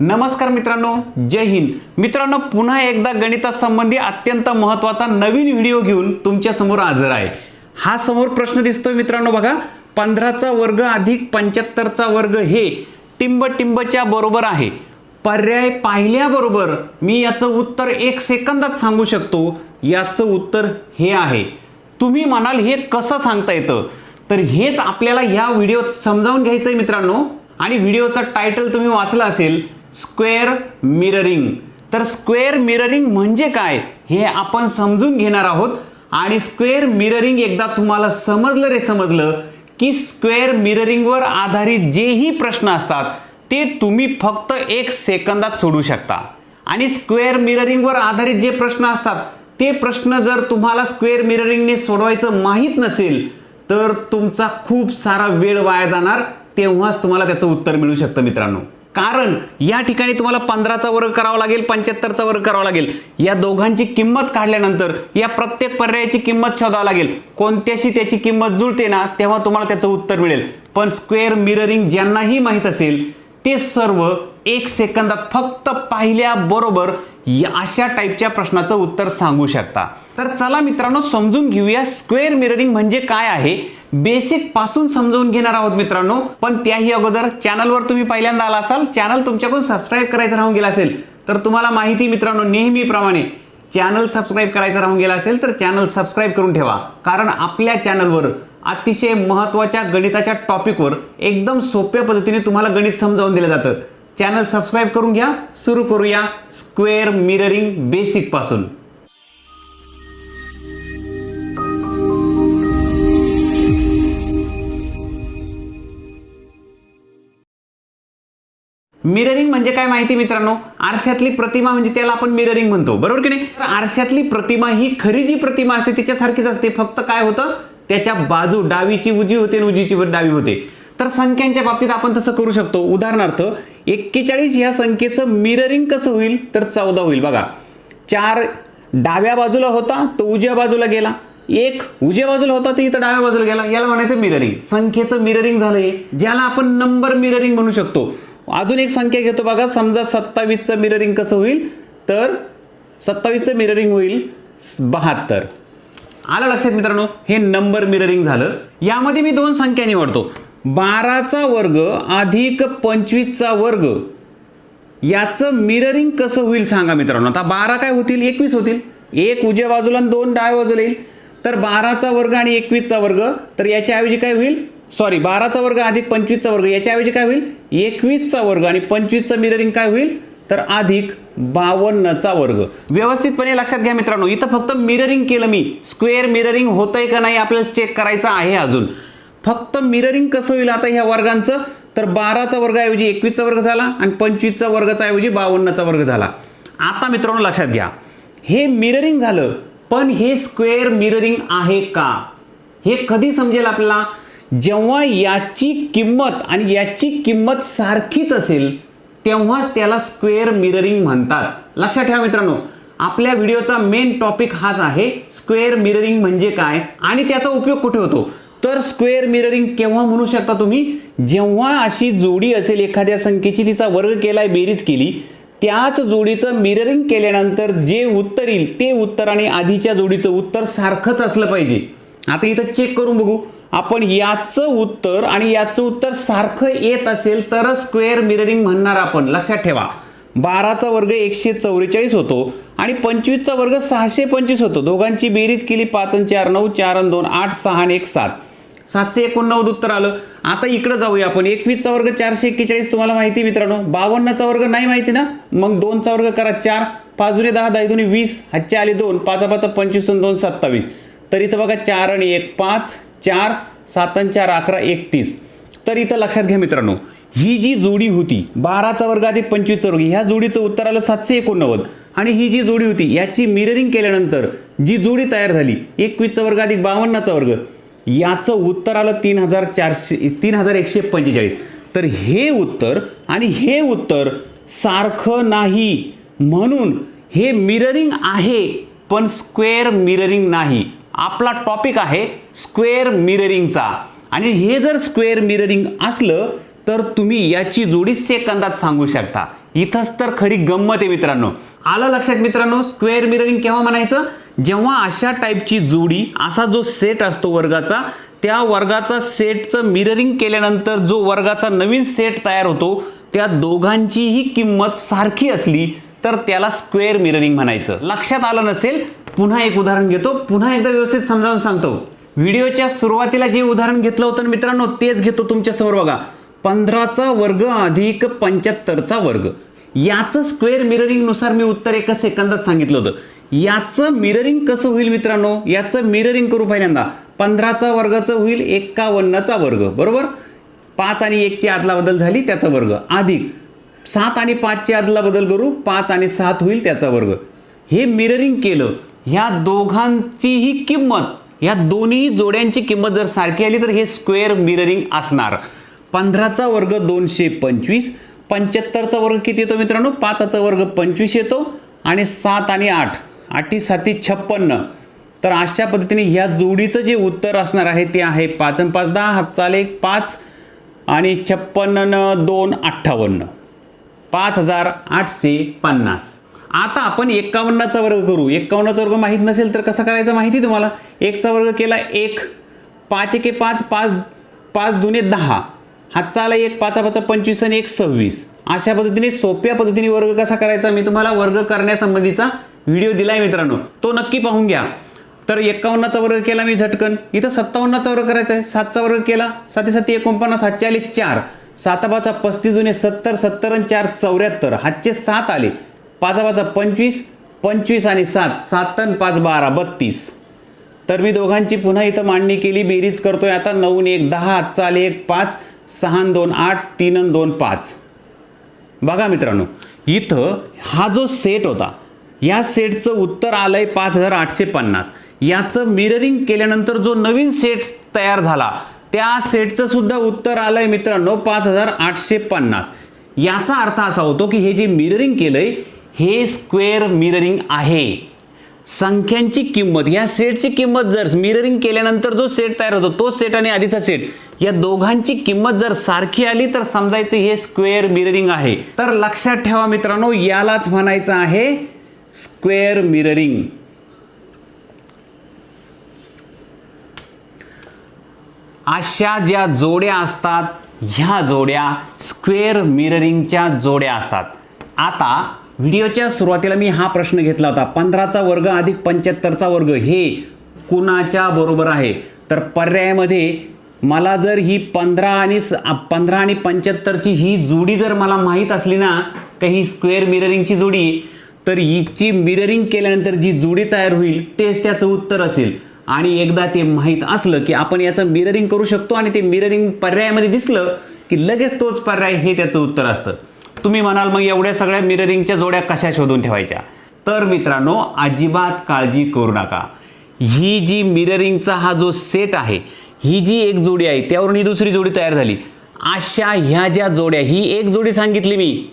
नमस्कार मित्रांनो जय हिंद. मित्रांनो पुन्हा एकदा गणितासंबंधी अत्यंत महत्त्वाचा नवीन व्हिडिओ घेऊन तुमच्यासमोर हजर आहे. हा समोर प्रश्न दिसतोय मित्रांनो बघा. पंधराचा वर्ग अधिक पंच्याहत्तरचा वर्ग हे टिंब टिंबच्या बरोबर आहे. पर्याय पाहिल्याबरोबर मी याचं उत्तर एक सेकंदात सांगू शकतो. याचं उत्तर हे आहे. तुम्ही म्हणाल हे कसं सांगता येतं? तर हेच आपल्याला ह्या व्हिडिओत समजावून घ्यायचं आहे मित्रांनो. आणि व्हिडिओचा टायटल तुम्ही वाचला असेल स्क्वेअर मिररिंग तर स्क्वेअर मिररिंग म्हणजे काय? हे आपण समजून घेणार आहोत. आणि स्क्वेअर मिररिंग एकदा तुम्हाला समजलं रे समजलं की स्क्वेअर मिररिंगवर आधारित जेही प्रश्न असतात ते तुम्ही फक्त एक सेकंदात सोडू शकता. आणि स्क्वेअर मिररिंगवर आधारित जे प्रश्न असतात ते प्रश्न जर तुम्हाला स्क्वेअर मिररिंगने सोडवायचं माहीत नसेल तर तुमचा खूप सारा वेळ वाया जाणार. तेव्हाच तुम्हाला त्याचं उत्तर मिळू शकतं मित्रांनो. कारण या ठिकाणी तुम्हाला पंधराचा वर्ग करावा लागेल पंच्याहत्तरचा वर्ग करावा लागेल. या दोघांची किंमत काढल्यानंतर या प्रत्येक पर्यायाची किंमत शोधावी लागेल. कोणत्याशी त्याची किंमत जुळते ना तेव्हा तुम्हाला त्याचं उत्तर मिळेल. पण स्क्वेअर मिररिंग ज्यांनाही माहीत असेल ते सर्व एक सेकंदात फक्त पाहिल्याबरोबर या अशा टाईपच्या प्रश्नाचं उत्तर सांगू शकता. तर चला मित्रांनो समजून घेऊया स्क्वेअर मिररिंग म्हणजे काय आहे. बेसिकपासून समजून घेणार आहोत मित्रांनो. पण त्याही अगोदर चॅनलवर तुम्ही पहिल्यांदा आला असाल चॅनल तुमच्याकडून सबस्क्राईब करायचं राहून गेला असेल तर तुम्हाला माहिती मित्रांनो नेहमीप्रमाणे चॅनल सबस्क्राईब करायचं राहून गेला असेल तर चॅनल सबस्क्राईब करून ठेवा. कारण आपल्या चॅनलवर अतिशय महत्त्वाच्या गणिताच्या टॉपिकवर एकदम सोप्या पद्धतीने तुम्हाला गणित समजावून दिलं जातं. चॅनल सबस्क्राईब करून घ्या. सुरू करूया स्क्वेअर मिररिंग बेसिकपासून मिररिंग म्हणजे काय माहिती मित्रांनो? आरशातली प्रतिमा म्हणजे त्याला आपण मिररिंग म्हणतो. बरोबर की नाही? तर आरशातली प्रतिमा ही खरी जी प्रतिमा असते त्याच्यासारखीच असते. फक्त काय होतं? त्याच्या बाजू डावीची उजी होते आणि उजीची डावी होते. तर संख्यांच्या बाबतीत आपण तसं करू शकतो. उदाहरणार्थ एक्केचाळीस ह्या संख्येचं मिररिंग कसं होईल? तर चौदा होईल. बघा. चार डाव्या बाजूला होता तो उजव्या बाजूला गेला. एक उजव्या बाजूला होता तो इथं डाव्या बाजूला गेला. याला म्हणायचं मिररिंग संख्येचं मिररिंग झालंय ज्याला आपण नंबर मिररिंग म्हणू शकतो. अजून एक संख्या घेतो बघा. समजा सत्तावीसचं मिररिंग कसं होईल? तर सत्तावीसचं मिररिंग होईल बहात्तर. आलं लक्षात मित्रांनो? हे नंबर मिररिंग झालं. यामध्ये मी दोन संख्या निवडतो. बाराचा वर्ग अधिक पंचवीसचा वर्ग. याचं मिररिंग कसं होईल सांगा मित्रांनो? आता बारा काय होतील? एकवीस होतील. एक उजव्या बाजूला आणि दोन डाव्या बाजूला येईल. तर बाराचा वर्ग आणि एकवीसचा वर्ग. तर याच्याऐवजी काय होईल? सॉरी बाराचा वर्ग अधिक पंचवीसचा वर्ग याच्याऐवजी काय होईल? एकवीसचा वर्ग आणि पंचवीसचा मिररिंग काय होईल? तर अधिक बावन्नचा वर्ग. व्यवस्थितपणे लक्षात घ्या मित्रांनो इथं फक्त मिररिंग केलं मी. स्क्वेअर मिररिंग होतंय का नाही आपल्याला चेक करायचं आहे अजून. फक्त मिररिंग कसं होईल आता ह्या वर्गांचं? तर बाराचा वर्गाऐवजी एकवीसचा वर्ग झाला आणि पंचवीसचा वर्गाचा ऐवजी बावन्नचा वर्ग झाला. आता मित्रांनो लक्षात घ्या. हे मिररिंग झालं पण हे स्क्वेअर मिररिंग आहे का? हे कधी समजेल आपल्याला? जेव्हा याची किंमत आणि याची किंमत सारखीच असेल तेव्हाच त्याला स्क्वेअर मिररिंग म्हणतात. लक्षात ठेवा मित्रांनो आपल्या व्हिडिओचा मेन टॉपिक हाच आहे स्क्वेअर मिररिंग म्हणजे काय आणि त्याचा उपयोग कुठे होतो? तर स्क्वेअर मिररिंग केव्हा म्हणू शकता तुम्ही? जेव्हा अशी जोडी असेल एखाद्या संख्येची तिचा वर्ग केलाय बेरीज केली त्याच जोडीचं मिररिंग केल्यानंतर जे उत्तर येईल ते उत्तर आणि आधीच्या जोडीचं उत्तर सारखंच असलं पाहिजे. आता इथं चेक करून बघू. आपण याचं उत्तर आणि याचं उत्तर सारखं येत असेल तरच स्क्वेअर मिररिंग म्हणणार आपण. लक्षात ठेवा. बाराचा वर्ग एकशे चौवेचाळीस होतो आणि पंचवीसचा वर्ग सहाशे पंचवीस होतो. दोघांची बेरीज केली पाच आणि चार नऊ चार आणि दोन आठ सहा आणि एक सात. सातशे एकोणनव्वद उत्तर आलं. आता इकडं जाऊया आपण. एकवीसचा वर्ग चारशे एक्केचाळीस तुम्हाला माहिती मित्रांनो. बावन्नचा वर्ग नाही माहिती ना? मग दोनचा वर्ग करा चार. पाच दुने दहा दहा दोन्ही वीस. हातचे आले दोन. पाचा पाचा पंचवीस आणि दोन सत्तावीस. तर इथं बघा चार आणि एक पाच. चार सातन चार अकरा एकतीस तर इथं लक्षात घ्या मित्रांनो ही जी जोडी होती बाराचा वर्ग अधिक पंचवीसचा वर्ग ह्या जोडीचं उत्तर आलं सातशे एकोणनव्वद. आणि ही जी जोडी होती याची मिररिंग केल्यानंतर जी जोडी तयार झाली एकवीसचा वर्ग अधिक बावन्नचा वर्ग याचं उत्तर आलं तीन हजार चारशे तीन हजार एकशे पंचेचाळीस. तर हे उत्तर आणि हे उत्तर सारखं नाही. म्हणून हे मिररिंग आहे पण स्क्वेअर मिररिंग नाही. आपला टॉपिक आहे स्क्वेअर मिररिंगचा आणि हे जर स्क्वेअर मिररिंग असलं तर तुम्ही याची जोडी सेकंदात सांगू शकता. इथंच तर खरी गंमत आहे मित्रांनो. आलं लक्षात मित्रांनो स्क्वेअर मिररिंग केव्हा म्हणायचं? जेव्हा अशा टाईपची जोडी असा जो सेट असतो वर्गाचा त्या वर्गाचा सेटचं मिररिंग केल्यानंतर जो वर्गाचा नवीन सेट तयार होतो त्या दोघांचीही किंमत सारखी असली तर त्याला स्क्वेअर मिररिंग म्हणायचं. लक्षात आलं नसेल? पुन्हा एक उदाहरण घेतो. पुन्हा एकदा व्यवस्थित समजावून सांगतो. व्हिडिओच्या सुरुवातीला जे उदाहरण घेतलं होतं ना मित्रांनो तेच घेतो तुमच्यासमोर बघा. पंधराचा वर्ग अधिक पंच्याहत्तरचा वर्ग. याचं स्क्वेअर मिररिंगनुसार मी उत्तर एका सेकंदात सांगितलं होतं. याचं मिररिंग कसं होईल मित्रांनो? याचं मिररिंग करू पहिल्यांदा. पंधराचा वर्गाचं होईल एक्कावन्नचा वर्ग. बरोबर? पाच आणि एकची आदला बदल झाली त्याचा वर्ग. अधिक. सात आणि पाचची आदला बदल करू पाच आणि सात होईल त्याचा वर्ग. हे मिररिंग केलं. ह्या दोघांचीही किंमत या दोन्ही जोड्यांची किंमत जर सारखी आली तर हे स्क्वेअर मिररिंग असणार. पंधराचा वर्ग दोनशे पंचवीस पंच्याहत्तरचा वर्ग किती येतो मित्रांनो? पाचाचा वर्ग पंचवीस येतो आणि सात आणि आठ. आठी साती छप्पन्न. तर अशा पद्धतीने ह्या जोडीचं जे उत्तर असणार आहे ते आहे पाच आणि पाच दहा हातचाल एक पाच आणि छप्पन्न दोन अठ्ठावन्न. पाच हजार आठशे पन्नास. आता आपण एक्कावन्नाचा वर्ग करू. एक्कावन्नाचा वर्ग माहीत नसेल तर कसा करायचा माहिती तुम्हाला? एकचा वर्ग केला एक. पाच एके पाच पाच पाच दुने दहा. हातचा आला एक पाचा पाचा पंचवीस आणि एक सव्वीस. अशा पद्धतीने सोप्या पद्धतीने वर्ग कसा करायचा मी तुम्हाला वर्ग करण्यासंबंधीचा व्हिडिओ दिला आहे मित्रांनो. तो नक्की पाहून घ्या. तर एक्कावन्नाचा वर्ग केला मी झटकन. इथं सत्तावन्नाचा वर्ग करायचा आहे. सातचा वर्ग केला. साती साती एकोणपन्नास हातचे आले चार. साताबाचा पस्तीस जुने सत्तर सत्तर आणि चार चौऱ्याहत्तर. हातचे सात आले. पाचा पाचा पंचवीस पंचवीस आणि सात सात पाच बारा बत्तीस. तर मी दोघांची पुन्हा इथं मांडणी केली बेरीज करतोय आता नऊन एक दहा चाल एक पाच सहा दोन आठ तीन दोन पाच. बघा मित्रांनो इथं हा जो सेट होता या सेटचं उत्तर आलं आहे पाच हजार आठशे पन्नास. याचं मिररिंग केल्यानंतर जो नवीन सेट तयार झाला त्या सेटचं सुद्धा उत्तर आहे मित्रांनो पाच हजार आठशे पन्नास. याचा अर्थ असा होतो की हे जे मिररिंग केलं आहे हे स्क्वेअर मिररिंग आहे. संख्यांची किंमत या सेटची किंमत जर मिररिंग केल्यानंतर जो सेट तयार होतो तो सेट आणि आधीचा सेट या दोघांची किंमत जर सारखी आली तर समजायचं हे स्क्वेअर मिररिंग आहे. तर लक्षात ठेवा मित्रांनो यालाच म्हणायचं आहे स्क्वेअर मिररिंग अशा ज्या जोड्या असतात ह्या जोड्या स्क्वेअर मिररिंगच्या जोड्या असतात. आता व्हिडिओच्या सुरुवातीला मी हा प्रश्न घेतला होता. पंधराचा वर्ग अधिक पंच्याहत्तरचा वर्ग हे कुणाच्या बरोबर आहे? तर पर्यायामध्ये मला जर ही पंधरा आणि स- पंधरा आणि पंच्याहत्तरची ही जोडी जर मला माहीत असली ना काही स्क्वेअर मिररिंगची जोडी तर हिची मिररिंग केल्यानंतर जी जोडी तयार होईल तेच त्याचं उत्तर असेल. आणि एकदा ते माहीत असलं की आपण याचं मिररिंग करू शकतो आणि ते मिररिंग पर्यायामध्ये दिसलं की लगेच तोच पर्याय हे त्याचं उत्तर असतं. तुम्ही म्हणाल मग एवढ्या सगळ्या मिररिंगच्या जोड्या कशा शोधून ठेवायच्या? तर मित्रांनो अजिबात काळजी करू नका. ही जी मिररिंगचा हा जो सेट आहे ही जी एक जोडी आहे त्यावरून ही दुसरी जोडी तयार झाली. अशा ह्या ज्या जोड्या ही एक जोडी सांगितली मी.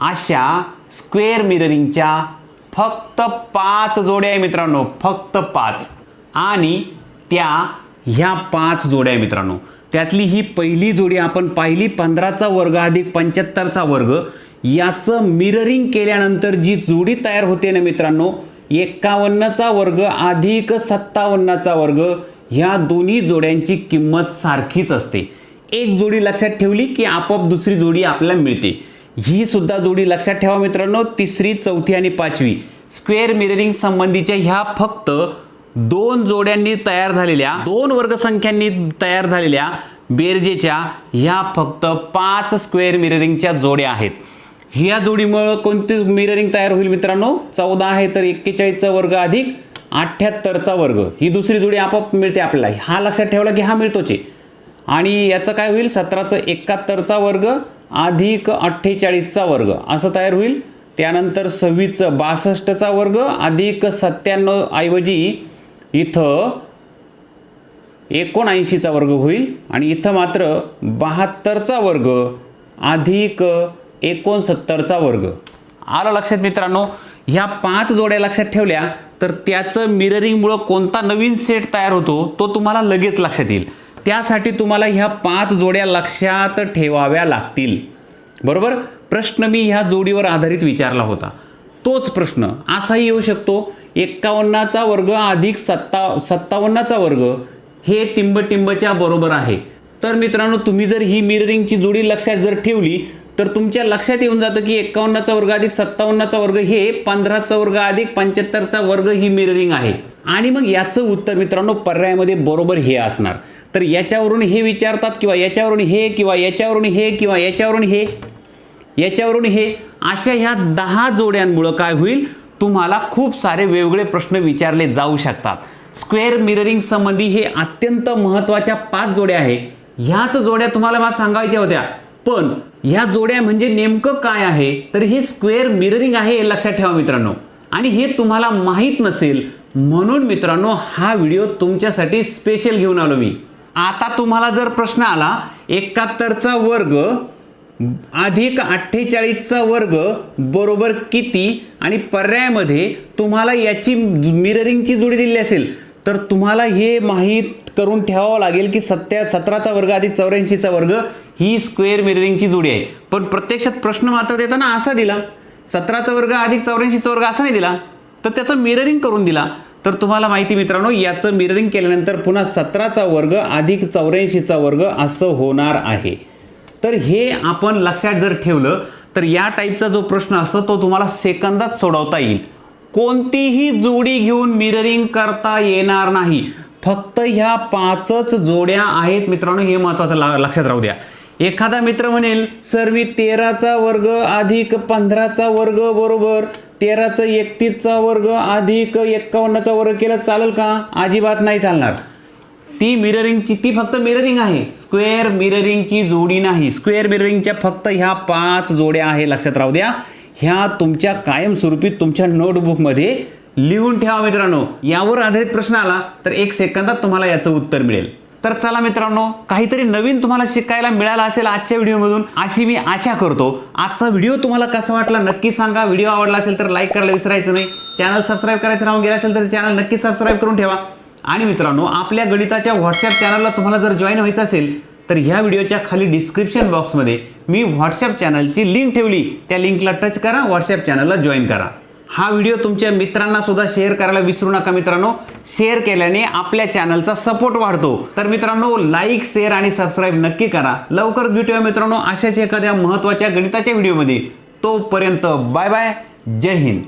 अशा स्क्वेअर मिररिंगच्या फक्त पाच जोड्या आहे मित्रांनो फक्त पाच. आणि त्या ह्या पाच जोड्या आहे मित्रांनो. त्यातली ही पहिली जोडी आपण पाहिली पंधराचा वर्ग अधिक पंच्याहत्तरचा वर्ग. याचं मिररिंग केल्यानंतर जी जोडी तयार होते ना मित्रांनो एक्कावन्नचा वर्ग अधिक सत्तावन्नचा वर्ग ह्या दोन्ही जोड्यांची किंमत सारखीच असते. एक जोडी लक्षात ठेवली की आपोआप दुसरी जोडी आपल्याला मिळते. ही सुद्धा जोडी लक्षात ठेवा मित्रांनो तिसरी चौथी आणि पाचवी. स्क्वेअर मिररिंग संबंधीच्या ह्या फक्त दोन जोड्यांनी तयार झालेल्या दोन वर्गसंख्यांनी तयार झालेल्या बेरजेच्या ह्या फक्त पाच स्क्वेअर मिररिंगच्या जोड्या आहेत. ह्या जोडीमुळं कोणती मिररिंग तयार होईल मित्रांनो? चौदा आहे तर एक्केचाळीसचा वर्ग अधिक अठ्ठ्याहत्तरचा वर्ग. ही दुसरी जोडी आपोआप मिळते आपल्याला. हा लक्षात ठेवला की हा मिळतोच आहे. आणि याचं काय होईल? सतराचं एकाहत्तरचा वर्ग अधिक अठ्ठेचाळीसचा वर्ग. असं तयार होईल. त्यानंतर सव्वीसचं बासष्टचा वर्ग अधिक सत्त्याण्णव ऐवजी इथं एकोणऐंशीचा वर्ग होईल आणि इथं मात्र बहात्तरचा वर्ग अधिक एकोणसत्तरचा वर्ग. आलं लक्षात मित्रांनो? ह्या पाच जोड्या लक्षात ठेवल्या तर त्याचं मिररिंगमुळं कोणता नवीन सेट तयार होतो तो तुम्हाला लगेच लक्षात येईल. त्यासाठी तुम्हाला ह्या पाच जोड्या लक्षात ठेवाव्या लागतील. बरोबर? प्रश्न मी ह्या जोडीवर आधारित विचारला होता. तोच प्रश्न. असाही येऊ शकतो एक्कावन्नाचा वर्ग अधिक सत्ता सत्तावन्नाचा वर्ग हे टिंबटिंबच्या बरोबर आहे. तर मित्रांनो तुम्ही जर ही मिररिंगची जोडी लक्षात जर ठेवली तर तुमच्या लक्षात येऊन जातं की एक्कावन्नाचा वर्ग अधिक सत्तावन्नाचा वर्ग हे पंधराचा वर्ग अधिक पंच्याहत्तरचा वर्ग ही मिररिंग आहे. आणि मग याचं उत्तर मित्रांनो पर्यायामध्ये बरोबर हे असणार. तर याच्यावरून हे विचारतात किंवा याच्यावरून हे किंवा याच्यावरून हे किंवा याच्यावरून हे. याच्यावरून हे अशा ह्या दहा जोड्यांमुळं काय होईल? तुम्हाला खूप सारे वेगवेगळे प्रश्न विचारले जाऊ शकतात. स्क्वेअर मिररिंग संबंधी हे अत्यंत महत्त्वाच्या पाच जोड्या आहे ह्याच जोड्या तुम्हाला मला सांगायच्या होत्या. पण ह्या जोड्या म्हणजे नेमकं काय आहे? तर हे स्क्वेअर मिररिंग आहे हे लक्षात ठेवा मित्रांनो. आणि हे तुम्हाला माहीत नसेल म्हणून मित्रांनो हा व्हिडिओ तुमच्यासाठी स्पेशल घेऊन आलो मी. आता तुम्हाला जर प्रश्न आला एकाहत्तरचा वर्ग अधिक अठ्ठेचाळीसचा वर्ग बरोबर किती आणि पर्यायामध्ये तुम्हाला याची मिररिंगची जोडी दिली असेल तर तुम्हाला हे माहीत करून ठेवावं लागेल की सत्या सतराचा वर्ग अधिक चौऱ्याऐंशीचा वर्ग ही स्क्वेअर मिररिंगची जोडी आहे. पण प्रत्यक्षात प्रश्न मात्र देताना असा दिला सतराचा वर्ग अधिक चौऱ्याऐंशीचा वर्ग असा नाही दिला तर त्याचं मिररिंग करून दिला. तर तुम्हाला माहिती मित्रांनो याचं मिररिंग केल्यानंतर पुन्हा सतराचा वर्ग अधिक चौऱ्याऐंशीचा वर्ग असं होणार आहे. तर हे आपण लक्षात जर ठेवलं तर या टाईपचा जो प्रश्न असतो तो तुम्हाला सेकंदात सोडवता येईल. कोणतीही जोडी घेऊन मिररिंग करता येणार नाही. फक्त ह्या पाचच जोड्या आहेत मित्रांनो हे महत्त्वाचं ला- लक्षात राहू द्या. एखादा मित्र म्हणेल सर मी तेराचा वर्ग अधिक पंधराचा वर्ग बरोबर तेराचा एकतीसचा वर्ग अधिक एक्कावन्नचा वर्ग केला चालेल का? अजिबात नाही चालणार. ती मिररिंगची ती फक्त मिररिंग आहे. स्क्वेअर मिररिंगची जोडी नाही. स्क्वेअर मिररिंगच्या फक्त ह्या पाच जोड्या आहे लक्षात राहू द्या. ह्या तुमच्या कायमस्वरूपी तुमच्या नोटबुकमध्ये लिहून ठेवा मित्रांनो. यावर आधारित प्रश्न आला तर एक सेकंदात तुम्हाला याचं उत्तर मिळेल. तर चला मित्रांनो काहीतरी नवीन तुम्हाला शिकायला मिळालं असेल आजच्या व्हिडिओमधून अशी मी आशा करतो. आजचा व्हिडिओ तुम्हाला कसा वाटला नक्की सांगा. व्हिडिओ आवडला असेल तर लाईक करायला विसरायचं नाही. चॅनल सबस्क्राईब करायचं राहून गेला असेल तर चॅनल नक्की सबस्क्राईब करून ठेवा. आणि मित्रांनो आपल्या गणिताच्या व्हॉट्सअप चॅनलला तुम्हाला जर जॉईन व्हायचं असेल तर ह्या व्हिडिओच्या खाली डिस्क्रिप्शन बॉक्समध्ये मी व्हॉट्सअप चॅनलची लिंक ठेवली त्या लिंकला टच करा व्हॉट्सअप चॅनलला जॉईन करा. हा व्हिडिओ तुमच्या मित्रांना सुद्धा शेअर करायला विसरू नका मित्रांनो. शेअर केल्याने आपल्या चॅनलचा सपोर्ट वाढतो. तर मित्रांनो लाईक शेअर आणि सबस्क्राईब नक्की करा. लवकरच भेटूया मित्रांनो अशाच एखाद्या महत्त्वाच्या गणिताच्या व्हिडिओमध्ये. तोपर्यंत बाय बाय. जय हिंद.